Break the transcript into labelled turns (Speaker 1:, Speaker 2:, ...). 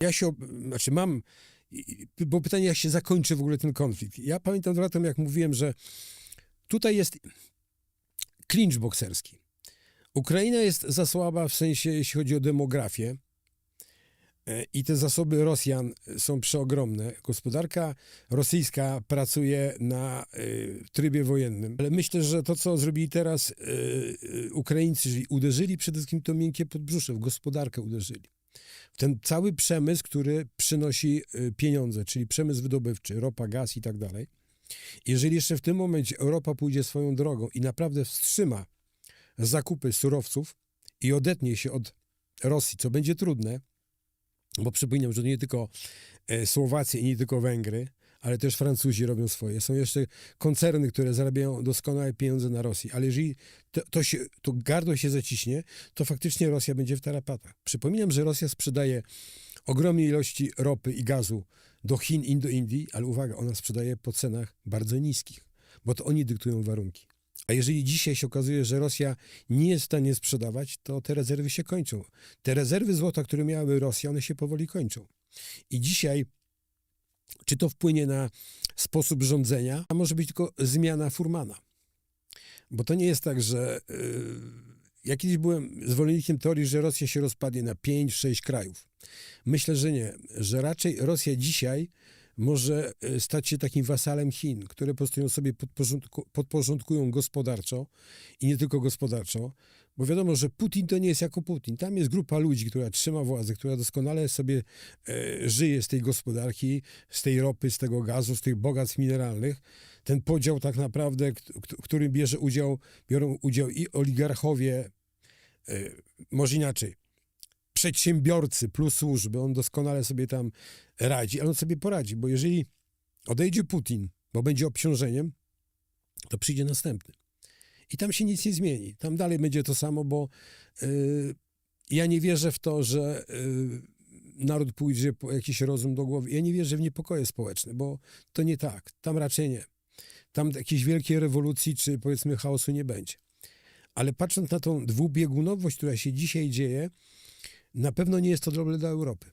Speaker 1: Ja się, znaczy mam, bo pytanie, jak się zakończy w ogóle ten konflikt. Ja pamiętam latem, jak mówiłem, że tutaj jest klincz bokserski. Ukraina jest za słaba w sensie, jeśli chodzi o demografię. E, I te zasoby Rosjan są przeogromne. Gospodarka rosyjska pracuje na y, trybie wojennym. Ale myślę, że to, co zrobili teraz y, Ukraińcy, czyli uderzyli przede wszystkim to miękkie podbrzusze, w gospodarkę uderzyli. Ten cały przemysł, który przynosi y, pieniądze, czyli przemysł wydobywczy, ropa, gaz i tak dalej. Jeżeli jeszcze w tym momencie Europa pójdzie swoją drogą i naprawdę wstrzyma zakupy surowców i odetnie się od Rosji, co będzie trudne, bo przypominam, że to nie tylko e, Słowacja i nie tylko Węgry, ale też Francuzi robią swoje. Są jeszcze koncerny, które zarabiają doskonałe pieniądze na Rosji. Ale jeżeli to, to, się, to gardło się zaciśnie, to faktycznie Rosja będzie w tarapatach. Przypominam, że Rosja sprzedaje ogromne ilości ropy i gazu do Chin i do Indii, ale uwaga, ona sprzedaje po cenach bardzo niskich, bo to oni dyktują warunki. A jeżeli dzisiaj się okazuje, że Rosja nie jest w stanie sprzedawać, to te rezerwy się kończą. Te rezerwy złota, które miały Rosja, one się powoli kończą. I dzisiaj, czy to wpłynie na sposób rządzenia, a może być tylko zmiana furmana. Bo to nie jest tak, że. Yy, ja kiedyś byłem zwolennikiem teorii, że Rosja się rozpadnie na 5-6 krajów. Myślę, że nie. Że raczej Rosja dzisiaj może y, stać się takim wasalem Chin, które po prostu ją sobie podporządku, podporządkują gospodarczo i nie tylko gospodarczo, bo wiadomo, że Putin to nie jest jako Putin. Tam jest grupa ludzi, która trzyma władzę, która doskonale sobie e, żyje z tej gospodarki, z tej ropy, z tego gazu, z tych bogactw mineralnych. Ten podział tak naprawdę, w którym bierze udział, biorą udział i oligarchowie, e, może inaczej, przedsiębiorcy plus służby, on doskonale sobie tam radzi, ale on sobie poradzi, bo jeżeli odejdzie Putin, bo będzie obciążeniem, to przyjdzie następny. I tam się nic nie zmieni. Tam dalej będzie to samo, bo y, ja nie wierzę w to, że y, naród pójdzie jakiś rozum do głowy. Ja nie wierzę w niepokoje społeczne, bo to nie tak. Tam raczej nie. Tam jakiejś wielkiej rewolucji czy powiedzmy chaosu nie będzie. Ale patrząc na tą dwubiegunowość, która się dzisiaj dzieje, na pewno nie jest to dobre dla Europy.